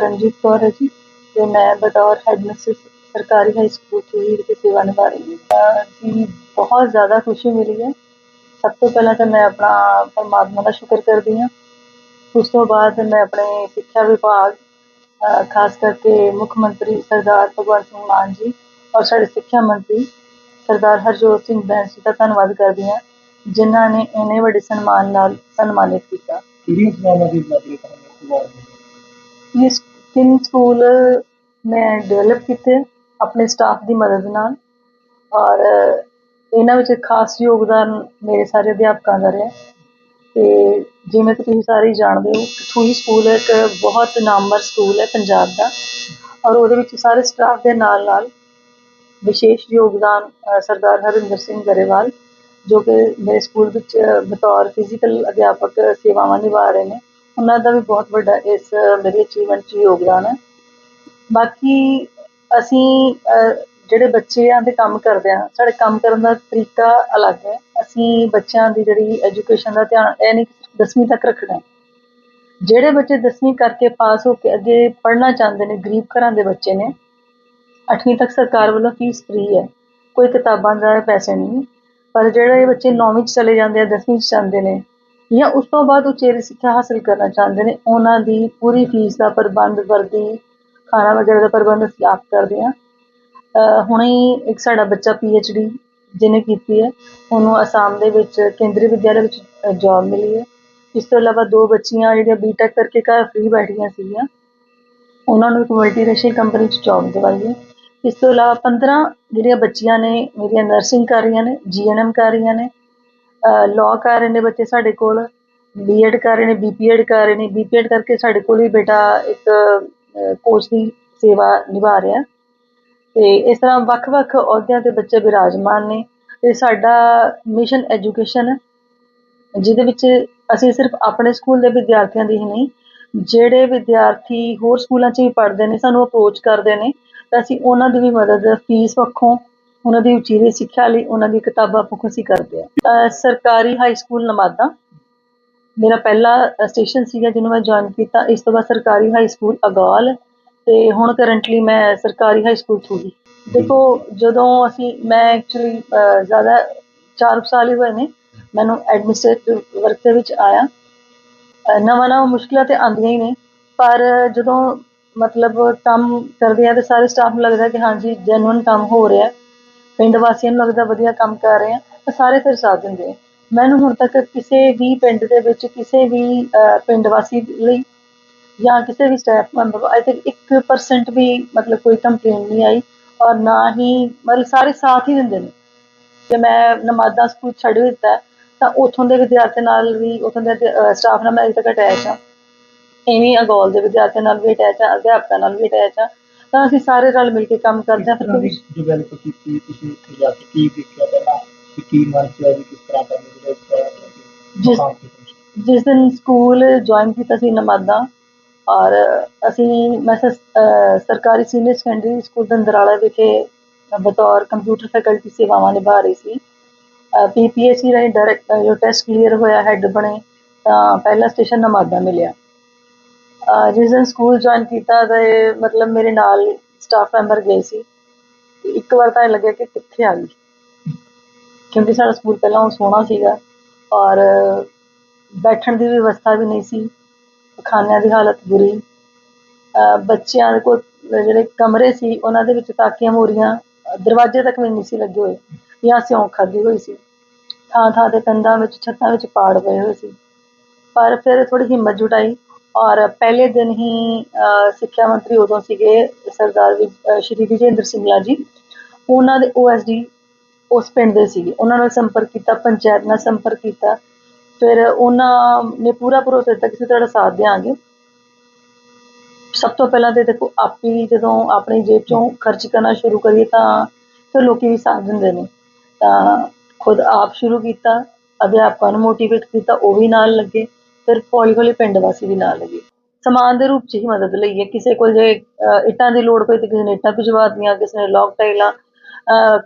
ਰਣਜੀਤ ਕੌਰ ਹੈ ਜੀ ਤੇ ਮੈਂ ਬਤੌਰ ਹੈਡਮਿਸਟਰ ਸਰਕਾਰੀ ਹਾਈ ਸਕੂਲ ਤੁਹੀਰ ਦੀ ਸੇਵਾ ਨਿਭਾ ਰਹੀ ਹਾਂ ਜੀ ਬਹੁਤ ਜ਼ਿਆਦਾ ਖੁਸ਼ੀ ਮਿਲੀ ਹੈ ਸਭ ਤੋਂ ਪਹਿਲਾਂ ਤਾਂ ਮੈਂ ਆਪਣਾ ਪਰਮਾਤਮਾ ਦਾ ਸ਼ੁਕਰ ਕਰਦੀ ਹਾਂ ਉਸ ਤੋਂ ਬਾਅਦ ਮੈਂ ਆਪਣੇ ਸਿੱਖਿਆ ਵਿਭਾਗ ਅ, ਖਾਸ ਕਰਕੇ ਮੁੱਖ ਮੰਤਰੀ ਸਰਦਾਰ ਭਗਵੰਤ ਸਿੰਘ ਮਾਨ ਜੀ ਔਰ ਸਾਡੇ ਸਿੱਖਿਆ ਮੰਤਰੀ ਸਰਦਾਰ ਹਰਜੋਤ ਸਿੰਘ ਬੈਂਸ ਜੀ ਦਾ ਧੰਨਵਾਦ ਕਰਦੀ ਹਾਂ ਜਿਨ੍ਹਾਂ ਨੇ ਇੰਨੇ ਵੱਡੇ ਸਨਮਾਨ ਨਾਲ ਸਨਮਾਨਿਤ ਕੀਤਾ ਕਿਹੜੀਆਂ ਸੇਵਾਵਾਂ ਦੀ ਬਦਲੀ ਕਰਾਂਗੇ ਇਹ ਤਿੰਨ ਸਕੂਲ ਮੈਂ ਡਿਵੈਲਪ ਕੀਤੇ ਆਪਣੇ ਸਟਾਫ ਦੀ ਮਦਦ ਨਾਲ ਔਰ ਇਹਨਾਂ ਵਿੱਚ ਖਾਸ ਯੋਗਦਾਨ ਮੇਰੇ ਸਾਰੇ ਅਧਿਆਪਕਾਂ ਦਾ ਰਿਹਾ। ਤੇ ਜਿਵੇਂ ਕਿ ਤੁਸੀਂ ਸਾਰੇ ਹੀ ਜਾਣਦੇ ਹੋ ਥੂਈ ਸਕੂਲ ਇੱਕ ਬਹੁਤ ਨਾਮਵਰ ਸਕੂਲ ਹੈ ਪੰਜਾਬ ਦਾ ਔਰ ਉਹਦੇ ਵਿੱਚ ਸਾਰੇ ਸਟਾਫ ਦੇ ਨਾਲ ਨਾਲ ਵਿਸ਼ੇਸ਼ ਯੋਗਦਾਨ ਸਰਦਾਰ ਹਰਿੰਦਰ ਸਿੰਘ ਗਰੇਵਾਲ ਜੋ ਕਿ ਮੇਰੇ ਸਕੂਲ ਵਿੱਚ ਬਤੌਰ ਫਿਜ਼ੀਕਲ ਅਧਿਆਪਕ ਸੇਵਾਵਾਂ ਨਿਭਾ ਰਹੇ ਨੇ। ਉਹਨਾਂ ਦਾ ਵੀ ਬਹੁਤ ਵੱਡਾ ਇਸ ਮੇਰੀ ਅਚੀਵਮੈਂਟ 'ਚ ਯੋਗਦਾਨ ਹੈ। ਬਾਕੀ ਅਸੀਂ ਜਿਹੜੇ ਬੱਚਿਆਂ ਦੇ ਕੰਮ ਕਰਦੇ ਆ ਸਾਡੇ ਕੰਮ ਕਰਨ ਦਾ ਤਰੀਕਾ ਅਲੱਗ ਹੈ। ਅਸੀਂ ਬੱਚਿਆਂ ਦੀ ਜਿਹੜੀ ਐਜੂਕੇਸ਼ਨ ਦਾ ਧਿਆਨ ਇਹ ਨਹੀਂ 10ਵੀਂ ਤੱਕ ਰੱਖਣਾ ਜਿਹੜੇ ਬੱਚੇ 10ਵੀਂ ਕਰਕੇ ਪਾਸ ਹੋ ਕੇ ਅੱਗੇ ਪੜ੍ਹਨਾ ਚਾਹੁੰਦੇ ਨੇ, ਗਰੀਬ ਘਰਾਂ ਦੇ ਬੱਚੇ ਨੇ 8ਵੀਂ ਤੱਕ ਸਰਕਾਰ ਵੱਲੋਂ ਫੀਸ ਫ੍ਰੀ ਹੈ। ਕੋਈ ਕਿਤਾਬਾਂ ਦਾ ਪੈਸੇ ਨਹੀਂ। ਪਰ ਜਿਹੜੇ ਬੱਚੇ 9ਵੀਂ ਚ ਚਲੇ ਜਾਂਦੇ ਆ 10ਵੀਂ ਚ ਜਾਂਦੇ ਨੇ ਜਾਂ ਉਸ ਤੋਂ ਬਾਅਦ ਉਚੇਰੀ ਸਿੱਖਿਆ ਹਾਸਲ ਕਰਨਾ ਚਾਹੁੰਦੇ ਨੇ, ਉਹਨਾਂ ਦੀ ਪੂਰੀ ਫੀਸ ਦਾ ਪ੍ਰਬੰਧ ਵਰਦੀ, ਖਾਣਾ ਵਗੈਰਾ ਦਾ ਪ੍ਰਬੰਧ ਅਸੀਂ ਆਪ ਕਰਦੇ ਹਾਂ। ਹੁਣੇ ਹੀ ਇੱਕ ਸਾਡਾ ਬੱਚਾ ਡੀ ਜਿਹਨੇ ਕੀਤੀ ਹੈ, ਉਹਨੂੰ ਅਸਾਮ ਦੇ ਵਿੱਚ ਕੇਂਦਰੀ ਵਿਦਿਆਲਿਆ ਵਿੱਚ ਜੌਬ ਮਿਲੀ ਹੈ। ਇਸ ਤੋਂ ਇਲਾਵਾ ਦੋ ਬੱਚੀਆਂ ਜਿਹੜੀਆਂ ਬੀਟੈਕ ਕਰਕੇ ਘਰ ਫ੍ਰੀ ਬੈਠੀਆਂ ਸੀਗੀਆਂ, ਉਹਨਾਂ ਨੂੰ ਇੱਕ ਮਲਟੀਨੈਸ਼ਨਲ ਕੰਪਨੀ 'ਚ ਜੌਬ ਦਿਵਾਈ ਹੈ। ਇਸ ਤੋਂ ਇਲਾਵਾ 15 ਜਿਹੜੀਆਂ ਬੱਚੀਆਂ ਨੇ, ਮੇਰੀਆਂ ਨਰਸਿੰਗ ਕਰ ਰਹੀਆਂ ਨੇ ਜੀਐਨਐਮ ਕਰ ਰਹੀਆਂ ਨੇ ਲਾਅ ਕਰ ਰਹੇ ਨੇ ਬੱਚੇ ਸਾਡੇ ਕੋਲ ਬੀਐਡ ਕਰ ਰਹੇ ਨੇ ਬੀਪੀਐਡ ਕਰ ਰਹੇ ਨੇ ਬੀਪੀਐਡ ਕਰਕੇ ਸਾਡੇ ਕੋਲ ਵੀ ਬੇਟਾ ਇੱਕ ਕੋਚ ਦੀ ਸੇਵਾ ਨਿਭਾ ਰਿਹਾ। ਤੇ ਇਸ ਤਰ੍ਹਾਂ ਵੱਖ-ਵੱਖ ਅਹੁਦਿਆਂ ਤੇ ਬੱਚੇ ਵਿਰਾਜਮਾਨ ਨੇ ਤੇ ਸਾਡਾ ਮਿਸ਼ਨ ਐਜੂਕੇਸ਼ਨ ਜਿਹਦੇ ਵਿੱਚ ਅਸੀਂ ਸਿਰਫ ਆਪਣੇ ਸਕੂਲ ਦੇ ਵਿਦਿਆਰਥੀਆਂ ਦੀ ਹੀ ਨਹੀਂ, ਜਿਹੜੇ ਵਿਦਿਆਰਥੀ ਹੋਰ ਸਕੂਲਾਂ 'ਚ ਵੀ ਪੜ੍ਹਦੇ ਨੇ, ਸਾਨੂੰ ਅਪਰੋਚ ਕਰਦੇ ਨੇ, ਤਾਂ ਅਸੀਂ ਉਹਨਾਂ ਦੀ ਵੀ ਮਦਦ ਫੀਸ ਪੱਖੋਂ ਉਹਨਾਂ ਦੀ ਉਚੇਰੀ ਸਿੱਖਿਆ ਲਈ ਉਹਨਾਂ ਦੀ ਕਿਤਾਬਾਂ ਪੱਖੋਂ ਅਸੀਂ ਕਰਦੇ ਹਾਂ ਸਰਕਾਰੀ ਹਾਈ ਸਕੂਲ ਨਮਾਦਾ। ਮੇਰਾ ਪਹਿਲਾ ਸਟੇਸ਼ਨ ਸੀਗਾ ਜਿਹਨੂੰ ਮੈਂ ਜੁਆਇਨ ਕੀਤਾ। ਇਸ ਤੋਂ ਬਾਅਦ ਸਰਕਾਰੀ ਹਾਈ ਸਕੂਲ ਅਗਾਲ। ਤੇ ਹੁਣ ਕਰੰਟਲੀ ਮੈਂ ਸਰਕਾਰੀ ਹਾਈ ਸਕੂਲ ਥੂਹੀ ਦੇਖੋ, ਜਦੋਂ ਅਸੀਂ, ਮੈਂ ਐਕਚੁਅਲੀ ਜ਼ਿਆਦਾ 4 ਸਾਲ ਹੀ ਹੋਏ ਨੇ। ਮੈਨੂੰ ਐਡਮਿਨਿਸਟ੍ਰੇਟਿਵ ਵਰਕ ਦੇ ਵਿੱਚ ਆਇਆ। ਨਵਾਂ ਨਵਾਂ ਮੁਸ਼ਕਿਲਾਂ ਤੇ ਆਉਂਦੀਆਂ ਹੀ ਨੇ। ਪਰ ਜਦੋਂ ਮਤਲਬ ਕੰਮ ਕਰਦੇ ਆ ਤੇ ਸਾਰੇ ਸਟਾਫ ਨੂੰ ਲੱਗਦਾ ਕਿ ਹਾਂਜੀ ਜੈਨੂਇਨ ਕੰਮ ਹੋ ਰਿਹਾ। ਪਿੰਡ ਵਾਸੀਆਂ ਨੂੰ ਲੱਗਦਾ ਵਧੀਆ ਕੰਮ ਕਰ ਰਹੇ ਆ, ਤਾਂ ਸਾਰੇ ਫਿਰ ਸਾਥ ਦਿੰਦੇ ਆ। ਮੈਨੂੰ ਹੁਣ ਤੱਕ ਕਿਸੇ ਵੀ ਪਿੰਡ ਦੇ ਵਿੱਚ, ਕਿਸੇ ਵੀ ਪਿੰਡ ਵਾਸੀ ਲਈ ਜਾਂ ਕਿਸੇ ਵੀ ਸਟਾਫ ਮੈਂਬਰ ਆਈ ਥਿੰਕ 1% ਵੀ ਮਤਲਬ ਕੋਈ ਕੰਪਲੇਨ ਨਹੀਂ ਆਈ ਔਰ ਨਾ ਹੀ ਮਤਲਬ ਸਾਰੇ ਸਾਥ ਹੀ ਦਿੰਦੇ ਨੇ। ਜੇ ਮੈਂ ਨਮਾਦਾ ਸਕੂਲ ਛੱਡ ਦਿੱਤਾ, ਤਾਂ ਉਥੋਂ ਦੇ ਵਿਦਿਆਰਥੀਆਂ ਨਾਲ ਵੀ, ਉਥੋਂ ਦੇ ਸਟਾਫ ਨਾਲ ਮੈਂ ਅਜੇ ਤੱਕ ਅਟੈਚ ਹਾਂ ਇਵੇਂ ਅਗੋਲ ਦੇ ਵਿਦਿਆਰਥੀਆਂ ਨਾਲ ਵੀ ਅਟੈਚ ਹਾਂ ਅਧਿਆਪਕਾਂ ਨਾਲ ਵੀ ਅਟੈਚ ਹਾਂ ਤਾਂ ਅਸੀਂ ਸਾਰੇ ਰਲ ਮਿਲ ਕੇ ਕੰਮ ਕਰਦੇ ਹਾਂ ਫਿਰ ਦੀ ਡਿਵੈਲਪ ਕੀਤੀ ਤੁਸੀਂ ਉੱਥੇ ਜਾ ਕੇ? ਕੀ ਦੇਖਿਆ ਪਹਿਲਾਂ? ਕੀ ਚ ਆਇਆ ਵੀ ਕਿਸ ਤਰ੍ਹਾਂ ਤਰ੍ਹਾਂ ਕਰਕੇ ਜਿਸ- ਦਿਨ ਸਕੂਲ ਜੁਆਇਨ ਕੀਤਾ ਸੀ ਨਮਾਦਾ ਔਰ ਅਸੀਂ ਮੈਂ ਸਰਕਾਰੀ ਸੀਨੀਅਰ ਸੈਕੰਡਰੀ ਸਕੂਲ ਦੰਦਰਾਲਾ ਵਿਖੇ ਬਤੌਰ ਕੰਪਿਊਟਰ ਫੈਕਲਟੀ ਸੇਵਾਵਾਂ ਨਿਭਾ ਰਹੀ ਸੀ। ਪੀਪੀਐਸਸੀ ਰਾਹੀਂ ਡਾਇਰੈਕਟ ਜੋ ਟੈਸਟ ਕਲੀਅਰ ਹੋਇਆ ਹੈੱਡ ਬਣੇ ਤਾਂ ਪਹਿਲਾ ਸਟੇਸ਼ਨ ਨਮਾਦਾ ਮਿਲਿਆ। ਜਿਸ ਦਿਨ ਸਕੂਲ ਜੁਆਇਨ ਕੀਤਾ ਤੇ ਮਤਲਬ ਮੇਰੇ ਨਾਲ ਸਟਾਫ ਮੈਂਬਰ ਗਏ ਸੀ, ਤੇ ਇੱਕ ਵਾਰ ਤਾਂ ਇਹ ਲੱਗਿਆ ਕਿ ਕਿੱਥੇ ਆ ਗਈ। ਕਿਉਂਕਿ ਸਾਡਾ ਸਕੂਲ ਪਹਿਲਾਂ ਉਹ ਸੋਹਣਾ ਸੀਗਾ ਔਰ ਬੈਠਣ ਦੀ ਵਿਵਸਥਾ ਵੀ ਨਹੀਂ ਸੀ ਖਾਨਿਆਂ ਦੀ ਹਾਲਤ ਬੁਰੀ, ਅਹ ਬੱਚਿਆਂ ਦੇ ਕੋਲ ਜਿਹੜੇ ਕਮਰੇ ਸੀ, ਉਹਨਾਂ ਦੇ ਵਿੱਚ ਤਾਕੀਆਂ ਮੋਰੀਆਂ, ਦਰਵਾਜ਼ੇ ਤੱਕ ਵੀ ਨਹੀਂ ਸੀ ਲੱਗੇ ਹੋਏ, ਜਾਂ ਸਿਉਂ ਖਾਧੀ ਹੋਈ ਸੀ। ਥਾਂ ਥਾਂ ਤੇ ਕੰਧਾਂ ਵਿੱਚ, ਛੱਤਾਂ ਵਿੱਚ ਪਾੜ ਪਏ ਹੋਏ ਸੀ। ਪਰ ਫਿਰ ਥੋੜੀ ਹਿੰਮਤ ਜੁਟਾਈ। ਔਰ ਪਹਿਲੇ ਦਿਨ ਹੀ ਸਿੱਖਿਆ ਮੰਤਰੀ ਉਦੋਂ ਸੀਗੇ ਸਰਦਾਰ ਸ਼੍ਰੀ ਵਿਜੇਂਦਰ ਸਿੰਗਲਾ ਜੀ। ਉਹਨਾਂ ਦੇ ਓਐਸਡੀ ਉਸ ਪਿੰਡ ਦੇ ਸੀਗੇ। ਉਹਨਾਂ ਨਾਲ ਸੰਪਰਕ ਕੀਤਾ, ਪੰਚਾਇਤ ਨਾਲ ਸੰਪਰਕ ਕੀਤਾ। ਫਿਰ ਉਹਨਾਂ ਨੇ ਪੂਰਾ ਭਰੋਸਾ ਦਿੱਤਾ ਕਿ ਅਸੀਂ ਤੁਹਾਡਾ ਸਾਥ ਦਿਆਂਗੇ। ਸਭ ਤੋਂ ਪਹਿਲਾਂ ਤੇ ਦੇਖੋ, ਆਪੀ ਜਦੋਂ ਆਪਣੀ ਜੇਬ ਚੋਂ ਖਰਚ ਕਰਨਾ ਸ਼ੁਰੂ ਕਰੀਏ ਤਾਂ ਫਿਰ ਲੋਕੀ ਵੀ ਸਾਥ ਦਿੰਦੇ ਨੇ। ਤਾਂ ਖੁਦ ਆਪ ਸ਼ੁਰੂ ਕੀਤਾ, ਅਧਿਆਪਕਾਂ ਨੂੰ ਮੋਟੀਵੇਟ ਕੀਤਾ, ਉਹ ਵੀ ਨਾਲ ਲੱਗੇ। ਫਿਰ ਹੌਲੀ ਹੌਲੀ ਪਿੰਡ ਵਾਸੀ ਵੀ ਨਾਲ ਲੱਗੇ। ਸਮਾਨ ਦੇ ਰੂਪ 'ਚ ਹੀ ਮਦਦ ਲਈ ਹੈ। ਕਿਸੇ ਕੋਲ ਜੇ ਇੱਟਾਂ ਦੀ ਲੋੜ ਪਈ ਤੇ ਕਿਸੇ ਨੇ ਇੱਟਾਂ ਭਿਜਵਾ ਦਿੱਤੀਆਂ, ਕਿਸੇ ਨੇ ਲੌਕ ਟਾਈਲਾਂ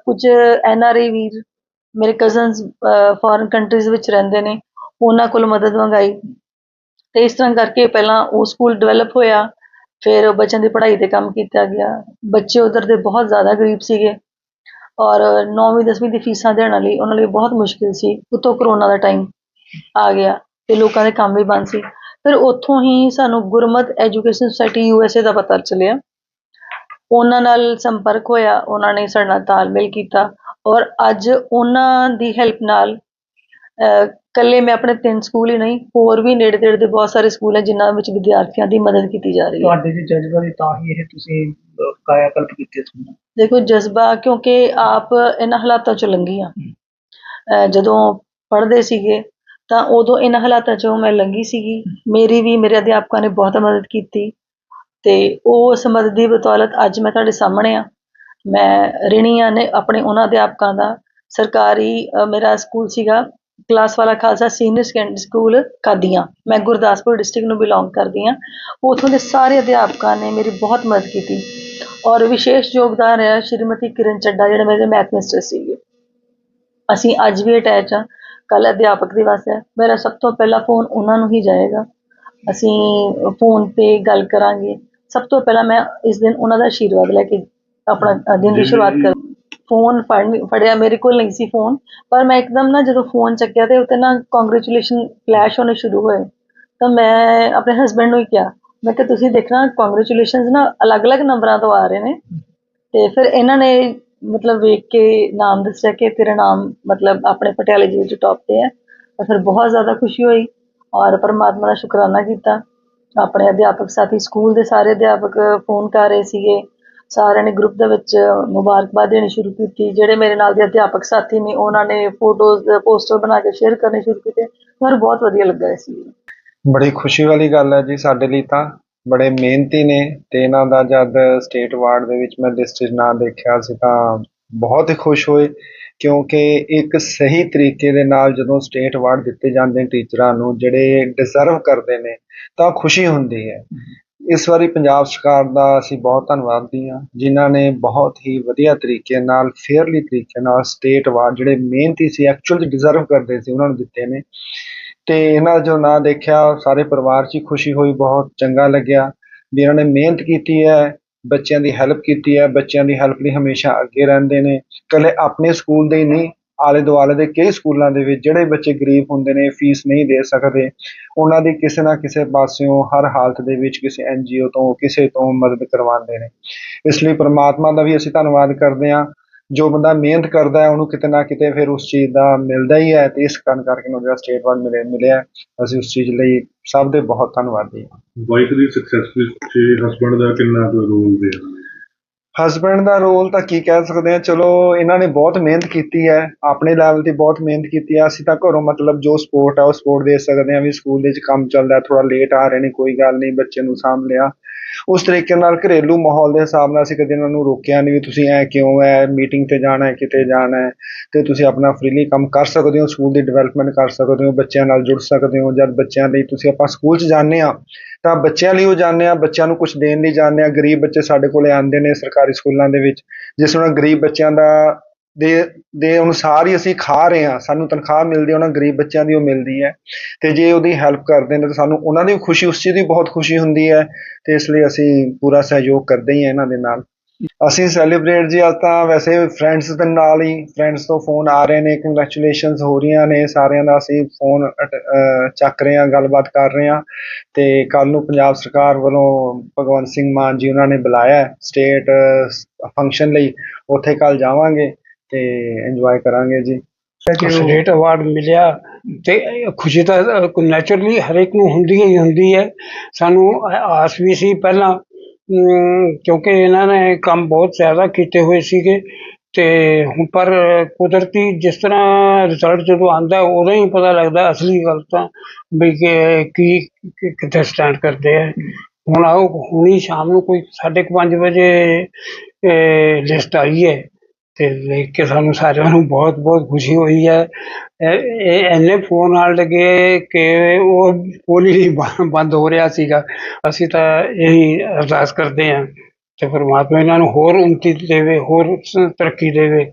ਕੁਝ ਐਨ ਆਰ ਆਈ ਵੀਰ ਮੇਰੇ ਕਜ਼ਨਸ ਫੋਰਨ ਕੰਟਰੀਜ਼ ਵਿੱਚ ਰਹਿੰਦੇ ਨੇ। ਉਹਨਾਂ ਕੋਲ ਮਦਦ ਮੰਗਾਈ। ਤੇ ਇਸ ਤਰ੍ਹਾਂ ਕਰਕੇ ਪਹਿਲਾਂ ਉਹ ਸਕੂਲ ਡਿਵੈਲਪ ਹੋਇਆ। ਫਿਰ ਬੱਚਿਆਂ ਦੀ ਪੜ੍ਹਾਈ ਤੇ ਕੰਮ ਕੀਤਾ ਗਿਆ। ਬੱਚੇ ਉਧਰ ਦੇ ਬਹੁਤ ਜ਼ਿਆਦਾ ਗਰੀਬ ਸੀਗੇ। ਔਰ 9ਵੀਂ 10ਵੀਂ ਦੀ ਫੀਸਾਂ ਦੇਣ ਲਈ ਉਹਨਾਂ ਲਈ ਬਹੁਤ ਮੁਸ਼ਕਿਲ ਸੀ। ਉੱਤੋਂ ਕਰੋਨਾ ਦਾ ਟਾਈਮ ਆ ਗਿਆ। ਤੇ ਲੋਕਾਂ ਦੇ ਕੰਮ ਵੀ ਬੰਦ ਸੀ। ਫਿਰ ਉੱਥੋਂ ਹੀ ਸਾਨੂੰ ਗੁਰਮਤ ਐਜੂਕੇਸ਼ਨ ਸੁਸਾਇਟੀ ਯੂਐਸਏ ਦਾ ਪਤਾ ਚੱਲਿਆ। ਉਹਨਾਂ ਨਾਲ ਸੰਪਰਕ ਹੋਇਆ ਉਹਨਾਂ ਨੇ ਸਾਡੇ ਨਾਲ ਤਾਲਮੇਲ ਕੀਤਾ ਔਰ ਅੱਜ ਉਹਨਾਂ ਦੀ ਹੈਲਪ ਨਾਲ ਇਕੱਲੇ ਮੈਂ ਆਪਣੇ ਤਿੰਨ ਸਕੂਲ ਹੀ ਨਹੀਂ ਹੋਰ ਵੀ ਨੇੜੇ ਤੇੜੇ ਦੇ ਬਹੁਤ ਸਾਰੇ ਸਕੂਲ ਹੈ ਜਿਨ੍ਹਾਂ ਵਿੱਚ ਵਿਦਿਆਰਥੀਆਂ ਦੀ ਮਦਦ ਕੀਤੀ ਜਾ ਰਹੀ ਹੈ। ਤੁਹਾਡੇ ਦੇ ਜਜ਼ਬਾ ਦੀ ਤਾਂ ਹੀ ਇਹ ਤੁਸੀਂ ਕਾਇਆਕਲਪ ਕੀਤੇ ਤੁਹਾਨੂੰ ਦੇਖੋ ਜਜ਼ਬਾ ਕਿਉਂਕਿ ਆਪ ਇਹਨਾਂ ਹਾਲਾਤਾਂ ਚੋਂ ਲੰਘੀ ਆ ਜਦੋਂ ਪੜ੍ਹਦੇ ਸੀਗੇ ਤਾਂ ਉਦੋਂ ਇਹਨਾਂ ਹਾਲਾਤਾਂ ਚੋਂ ਮੈਂ ਲੰਘੀ ਸੀਗੀ। ਮੇਰੀ ਵੀ, ਮੇਰੇ ਅਧਿਆਪਕਾਂ ਨੇ ਬਹੁਤ ਮਦਦ ਕੀਤੀ ਤੇ ਉਸ ਮਦਦ ਦੀ ਬਦੌਲਤ ਅੱਜ ਮੈਂ ਤੁਹਾਡੇ ਸਾਹਮਣੇ ਆ। ਮੈਂ ਰਿਣੀ ਆ ਨੇ ਆਪਣੇ ਉਹਨਾਂ ਅਧਿਆਪਕਾਂ ਦਾ ਸਰਕਾਰੀ ਮੇਰਾ ਸਕੂਲ ਸੀਗਾ, ਕਲਾਸ ਵਾਲਾ Khalsa senior secondary school Qadian. ਮੈਂ ਗੁਰਦਾਸਪੁਰ ਡਿਸਟ੍ਰਿਕਟ ਨੂੰ ਬਿਲੋਂਗ ਕਰਦੀ ਹਾਂ। ਉਥੋਂ ਦੇ ਸਾਰੇ ਅਧਿਆਪਕਾਂ ਨੇ ਮੇਰੀ ਬਹੁਤ ਮਦਦ ਕੀਤੀ ਔਰ ਵਿਸ਼ੇਸ਼ ਯੋਗਦਾਨ ਰਿਹਾ ਸ਼੍ਰੀਮਤੀ ਕਿਰਨ ਚੱਡਾ, ਜਿਹੜੇ ਮੇਰੇ ਮੈਥ ਮਿਸਟਰ ਸੀਗੇ। ਅਸੀਂ ਅੱਜ ਵੀ ਅਟੈਚ ਆ ਕੱਲ ਅਧਿਆਪਕ ਦਿਵਸ ਹੈ ਮੇਰਾ ਸਭ ਤੋਂ ਪਹਿਲਾ ਫੋਨ ਉਹਨਾਂ ਨੂੰ ਹੀ ਜਾਏਗਾ। ਅਸੀਂ ਫੋਨ ਤੇ ਗੱਲ ਕਰਾਂਗੇ। ਸਭ ਤੋਂ ਪਹਿਲਾਂ ਮੈਂ ਇਸ ਦਿਨ ਉਹਨਾਂ ਦਾ ਆਸ਼ੀਰਵਾਦ ਲੈ ਕੇ ਆਪਣਾ ਦਿਨ ਦੀ ਸ਼ੁਰੂਆਤ ਕਰ ਫੋਨ ਫੜ ਫੜਿਆ ਮੇਰੇ ਕੋਲ ਨਹੀਂ ਸੀ ਫੋਨ ਪਰ ਮੈਂ ਇੱਕਦਮ ਨਾ ਜਦੋਂ ਫੋਨ ਚੱਕਿਆ ਤੇ ਉੱਤੇ ਨਾ ਕੰਗ੍ਰੈਚੁਲੇਸ਼ਨ ਫਲੈਸ਼ ਹੋਣੇ ਸ਼ੁਰੂ ਹੋਏ। ਤਾਂ ਮੈਂ ਆਪਣੇ ਹਸਬੰਡ ਨੂੰ ਹੀ ਕਿਹਾ ਮੈਂ ਕਿ ਤੁਸੀਂ ਦੇਖਣਾ ਕੰਗ੍ਰੈਚੁਲੇਸ਼ਨਸ ਨਾ ਅਲੱਗ-ਅਲੱਗ ਨੰਬਰਾਂ ਤੋਂ ਆ ਰਹੇ ਨੇ ਤੇ ਫਿਰ ਇਹਨਾਂ ਨੇ ਮਤਲਬ ਵੇਖ ਕੇ, ਨਾਮ ਦੱਸਿਆ ਕਿ ਤੇਰਾ ਨਾਮ ਮਤਲਬ ਆਪਣੇ ਪਟਿਆਲੇ ਜ਼ਿਲ੍ਹੇ ਚ ਟੌਪ ਤੇ ਹੈ। ਤਾਂ ਫਿਰ ਬਹੁਤ ਜ਼ਿਆਦਾ ਖੁਸ਼ੀ ਹੋਈ ਔਰ ਪਰਮਾਤਮਾ ਦਾ ਸ਼ੁਕਰਾਨਾ ਕੀਤਾ। ਆਪਣੇ ਅਧਿਆਪਕ ਸਾਥੀ ਸਕੂਲ ਦੇ ਸਾਰੇ ਅਧਿਆਪਕ ਫੋਨ ਕਰ ਰਹੇ ਸੀਗੇ। ਸਾਰਿਆਂ ਨੇ ਗਰੁੱਪ ਦੇ ਵਿੱਚ ਮੁਬਾਰਕਬਾਦ ਦੇਣੀ ਸ਼ੁਰੂ ਕੀਤੀ। ਜਿਹੜੇ ਮੇਰੇ ਨਾਲ ਦੇ ਅਧਿਆਪਕ ਸਾਥੀ ਨੇ, ਉਹਨਾਂ ਨੇ ਫੋਟੋਜ਼ ਪੋਸਟਰ ਬਣਾ ਕੇ ਸ਼ੇਅਰ ਕਰਨੇ ਸ਼ੁਰੂ ਕੀਤੇ। ਮੈਨੂੰ ਬਹੁਤ ਵਧੀਆ ਲੱਗਾ ਸੀ ਬੜੀ ਖੁਸ਼ੀ ਵਾਲੀ ਗੱਲ ਹੈ ਜੀ ਸਾਡੇ ਲਈ ਤਾਂ। ਬੜੇ ਮਿਹਨਤੀ ਨੇ ਤੇ ਇਹਨਾਂ ਦਾ ਜਦ ਸਟੇਟ ਅਵਾਰਡ ਦੇ ਵਿੱਚ ਮੈਂ ਲਿਸਟ ਨਾਂ ਦੇਖਿਆ ਸੀ ਤਾਂ ਬਹੁਤ ਹੀ ਖੁਸ਼ ਹੋਏ, ਕਿਉਂਕਿ ਇੱਕ ਸਹੀ ਤਰੀਕੇ ਦੇ ਨਾਲ ਜਦੋਂ ਸਟੇਟ ਅਵਾਰਡ ਦਿੱਤੇ ਜਾਂਦੇ ਨੇ ਟੀਚਰਾਂ ਨੂੰ, ਜਿਹੜੇ ਡਿਜ਼ਰਵ ਕਰਦੇ ਨੇ, ਤਾਂ ਖੁਸ਼ੀ ਹੁੰਦੀ ਹੈ। ਇਸ ਵਾਰੀ ਪੰਜਾਬ ਸਰਕਾਰ ਦਾ ਅਸੀਂ ਬਹੁਤ ਧੰਨਵਾਦੀ ਹਾਂ, ਜਿਨ੍ਹਾਂ ਨੇ ਬਹੁਤ ਹੀ ਵਧੀਆ ਤਰੀਕੇ ਨਾਲ ਫੇਅਰਲੀ ਤਰੀਕੇ ਨਾਲ ਸਟੇਟ ਅਵਾਰਡ ਜਿਹੜੇ ਮਿਹਨਤੀ ਸੀ ਐਕਚੁਅਲ ਡਿਜ਼ਰਵ ਕਰਦੇ ਸੀ, ਉਹਨਾਂ ਨੂੰ ਦਿੱਤੇ ਨੇ। ਤੇ ਇਹਨਾਂ ਜੋ ਨਾਂ ਦੇਖਿਆ ਸਾਰੇ ਪਰਿਵਾਰ 'ਚ ਹੀ ਖੁਸ਼ੀ ਹੋਈ, ਬਹੁਤ ਚੰਗਾ ਲੱਗਿਆ ਵੀ ਇਹਨਾਂ ਨੇ ਮਿਹਨਤ ਕੀਤੀ ਹੈ, ਬੱਚਿਆਂ ਦੀ ਹੈਲਪ ਕੀਤੀ ਹੈ, ਬੱਚਿਆਂ ਦੀ ਹੈਲਪ ਲਈ ਹਮੇਸ਼ਾ ਅੱਗੇ ਰਹਿੰਦੇ ਨੇ। ਇਕੱਲੇ ਆਪਣੇ ਸਕੂਲ ਦੇ ਹੀ ਨਹੀਂ, ਆਲੇ ਦੁਆਲੇ ਦੇ ਕਈ ਸਕੂਲਾਂ ਦੇ ਵਿੱਚ ਜਿਹੜੇ ਬੱਚੇ ਗਰੀਬ ਹੁੰਦੇ ਨੇ ਫੀਸ ਨਹੀਂ ਦੇ ਸਕਦੇ। ਉਹਨਾਂ ਦੀ ਕਿਸੇ ਨਾ ਕਿਸੇ ਪਾਸਿਓਂ ਹਰ ਹਾਲਤ ਦੇ ਵਿੱਚ ਕਿਸੇ ਐਨਜੀਓ ਤੋਂ, ਕਿਸੇ ਤੋਂ ਮਦਦ ਕਰਵਾਉਂਦੇ ਨੇ। ਇਸ ਲਈ ਪ੍ਰਮਾਤਮਾ ਦਾ ਵੀ ਅਸੀਂ ਧੰਨਵਾਦ ਕਰਦੇ ਹਾਂ। ਜੋ ਬੰਦਾ ਮਿਹਨਤ ਕਰਦਾ ਹੈ ਉਹਨੂੰ ਕਿਤੇ ਨਾ ਕਿਤੇ ਫਿਰ ਉਸ ਚੀਜ਼ ਦਾ ਮਿਲਦਾ ਹੀ ਹੈ ਤੇ ਇਸ ਕਾਰਨ ਕਰਕੇ ਨੂੰ ਜਿਹੜਾ ਸਟੇਟ ਅਵਾਰਡ ਮਿਲੇ ਮਿਲਿਆ। ਅਸੀਂ ਉਸ ਚੀਜ਼ ਲਈ ਸਭ ਦੇ ਬਹੁਤ ਧੰਨਵਾਦੀ ਹਾਂ। ਵਾਈਫ ਦੀ ਸਕਸੈਸ ਵਿੱਚ ਹਸਬੰਡ ਦਾ ਕਿੰਨਾ ਕੁ ਰੋਲ ਦੇ ਹਸਬੈਂਡ ਦਾ ਰੋਲ ਤਾਂ ਕੀ ਕਹਿ ਸਕਦੇ ਆ ਚਲੋ ਇਹਨਾਂ ਨੇ ਬਹੁਤ ਮਿਹਨਤ ਕੀਤੀ ਹੈ ਆਪਣੇ ਲੈਵਲ ਤੇ ਬਹੁਤ ਮਿਹਨਤ ਕੀਤੀ ਹੈ। ਅਸੀਂ ਤਾਂ ਘਰੋਂ ਮਤਲਬ ਜੋ ਸਪੋਰਟ ਹੈ ਉਹ ਸਪੋਰਟ ਦੇ ਸਕਦੇ ਆ ਵੀ ਸਕੂਲ ਦੇ ਵਿੱਚ ਕੰਮ ਚੱਲਦਾ ਥੋੜਾ ਲੇਟ ਆ ਰਹੇ ਨੇ ਕੋਈ ਗੱਲ ਨਹੀਂ ਬੱਚੇ ਨੂੰ ਸਾਂਭ ਲਿਆ। ਉਸ ਤਰੀਕੇ ਨਾਲ ਘਰੇਲੂ ਮਾਹੌਲ ਦੇ ਹਿਸਾਬ ਨਾਲ ਅਸੀਂ ਕਦੇ ਇਹਨਾਂ ਨੂੰ ਰੋਕਿਆ ਨਹੀਂ ਵੀ ਤੁਸੀਂ ਐ ਕਿਉਂ ਐ ਮੀਟਿੰਗ ਤੇ ਜਾਣਾ ਹੈ ਕਿਤੇ ਜਾਣਾ ਹੈ ਤੇ ਤੁਸੀਂ ਆਪਣਾ ਫ੍ਰੀਲੀ ਕੰਮ ਕਰ ਸਕਦੇ ਹੋ ਸਕੂਲ ਦੀ ਡਿਵੈਲਪਮੈਂਟ ਕਰ ਸਕਦੇ ਹੋ, ਬੱਚਿਆਂ ਨਾਲ ਜੁੜ ਸਕਦੇ ਹੋ, ਜਦ ਬੱਚਿਆਂ ਲਈ ਤੁਸੀਂ ਆਪਾਂ ਸਕੂਲ 'ਚ ਜਾਂਦੇ ਆ ਤਾਂ ਬੱਚਿਆਂ ਲਈ ਉਹ ਜਾਂਦੇ ਆ ਬੱਚਿਆਂ ਨੂੰ ਕੁਝ ਦੇਣ ਲਈ ਜਾਂਦੇ ਆ ਗਰੀਬ ਬੱਚੇ ਸਾਡੇ ਕੋਲੇ ਆਉਂਦੇ ਨੇ ਸਰਕਾਰੀ ਸਕੂਲਾਂ ਦੇ ਵਿੱਚ, ਜਿਸ ਨਾਲ ਗਰੀਬ ਬੱਚਿਆਂ ਦਾ ਦੇ ਦੇ ਅਨੁਸਾਰ ਹੀ ਅਸੀਂ ਖਾ ਰਹੇ ਹਾਂ। ਸਾਨੂੰ ਤਨਖਾਹ ਮਿਲਦੀ ਹੈ, ਉਹਨਾਂ ਗਰੀਬ ਬੱਚਿਆਂ ਦੀ ਉਹ ਮਿਲਦੀ ਹੈ। ਤੇ ਜੇ ਉਹਦੀ ਹੈਲਪ ਕਰਦੇ ਨੇ ਤਾਂ ਸਾਨੂੰ ਉਹਨਾਂ ਦੀ ਵੀ ਖੁਸ਼ੀ, ਉਸ ਚੀਜ਼ ਦੀ ਬਹੁਤ ਖੁਸ਼ੀ ਹੁੰਦੀ ਹੈ। ਤੇ ਇਸ ਲਈ ਅਸੀਂ ਪੂਰਾ ਸਹਿਯੋਗ ਕਰਦੇ ਹੀ ਹਾਂ ਇਹਨਾਂ ਦੇ ਨਾਲ। ਅਸੀਂ ਸੈਲੀਬ੍ਰੇਟ ਜੀ, ਅੱਜ ਤਾਂ ਵੈਸੇ ਫਰੈਂਡਸ ਦੇ ਨਾਲ ਹੀ ਫਰੈਂਡਸ ਤੋਂ ਫੋਨ ਆ ਰਹੇ ਨੇ ਕੰਗ੍ਰੈਚੁਲੇਸ਼ਨਸ ਹੋ ਰਹੀਆਂ ਨੇ ਸਾਰਿਆਂ ਦਾ। ਅਸੀਂ ਫੋਨ ਚੱਕ ਰਹੇ ਹਾਂ, ਗੱਲਬਾਤ ਕਰ ਰਹੇ ਹਾਂ। ਤੇ ਕੱਲ ਨੂੰ ਪੰਜਾਬ ਸਰਕਾਰ ਵੱਲੋਂ ਭਗਵੰਤ ਸਿੰਘ ਮਾਨ ਜੀ ਉਹਨਾਂ ਨੇ ਬੁਲਾਇਆ ਸਟੇਟ ਫੰਕਸ਼ਨ ਲਈ। ਉੱਥੇ ਕੱਲ ਜਾਵਾਂਗੇ। ਤੇ ਇੰਜੋਏ ਕਰਾਂਗੇ ਜੀ। ਸਟੇਟ ਅਵਾਰਡ ਮਿਲਿਆ ਤੇ ਖੁਸ਼ੀ ਤਾਂ ਨੈਚੁਰਲੀ ਹਰੇਕ ਨੂੰ ਹੁੰਦੀ ਹੀ ਹੁੰਦੀ ਹੈ। ਸਾਨੂੰ ਆਸ ਵੀ ਸੀ ਪਹਿਲਾਂ ਕਿਉਂਕਿ ਇਹਨਾਂ ਨੇ ਕੰਮ ਬਹੁਤ ਜ਼ਿਆਦਾ ਕੀਤੇ ਹੋਏ ਸੀਗੇ। ਤੇ ਹੁਣ ਪਰ ਕੁਦਰਤੀ ਜਿਸ ਤਰ੍ਹਾਂ ਰਿਜ਼ਲਟ ਜਦੋਂ ਆਉਂਦਾ, ਉਦੋਂ ਹੀ ਪਤਾ ਲੱਗਦਾ ਅਸਲੀ ਗੱਲ ਤਾਂ ਵੀ ਕਿ, ਕੀ ਕਿੱਥੇ ਸਟੈਂਡ ਕਰਦੇ ਆ। ਹੁਣ ਆਓ, ਹੁਣੀ ਸ਼ਾਮ ਨੂੰ ਕੋਈ 5:30 ਵਜੇ ਲਿਸਟ ਆਈ ਹੈ। ਤੇ ਦੇਖ ਕੇ ਸਾਨੂੰ ਸਾਰਿਆਂ ਨੂੰ ਬਹੁਤ ਬਹੁਤ ਖੁਸ਼ੀ ਹੋਈ ਹੈ। ਇਹ ਇਹ ਇੰਨੇ ਫੋਨ ਆਉਣ ਲੱਗੇ ਕਿ ਉਹ ਫੋਨ ਹੀ ਨਹੀਂ ਬੰਦ- ਬੰਦ ਹੋ ਰਿਹਾ ਸੀਗਾ। ਅਸੀਂ ਤਾਂ ਇਹੀ ਅਰਦਾਸ ਕਰਦੇ ਹਾਂ ਤੇ ਪਰਮਾਤਮਾ ਇਹਨਾਂ ਨੂੰ ਹੋਰ ਉੱਨਤੀ ਦੇਵੇ, ਹੋਰ ਸ- ਤਰੱਕੀ ਦੇਵੇ।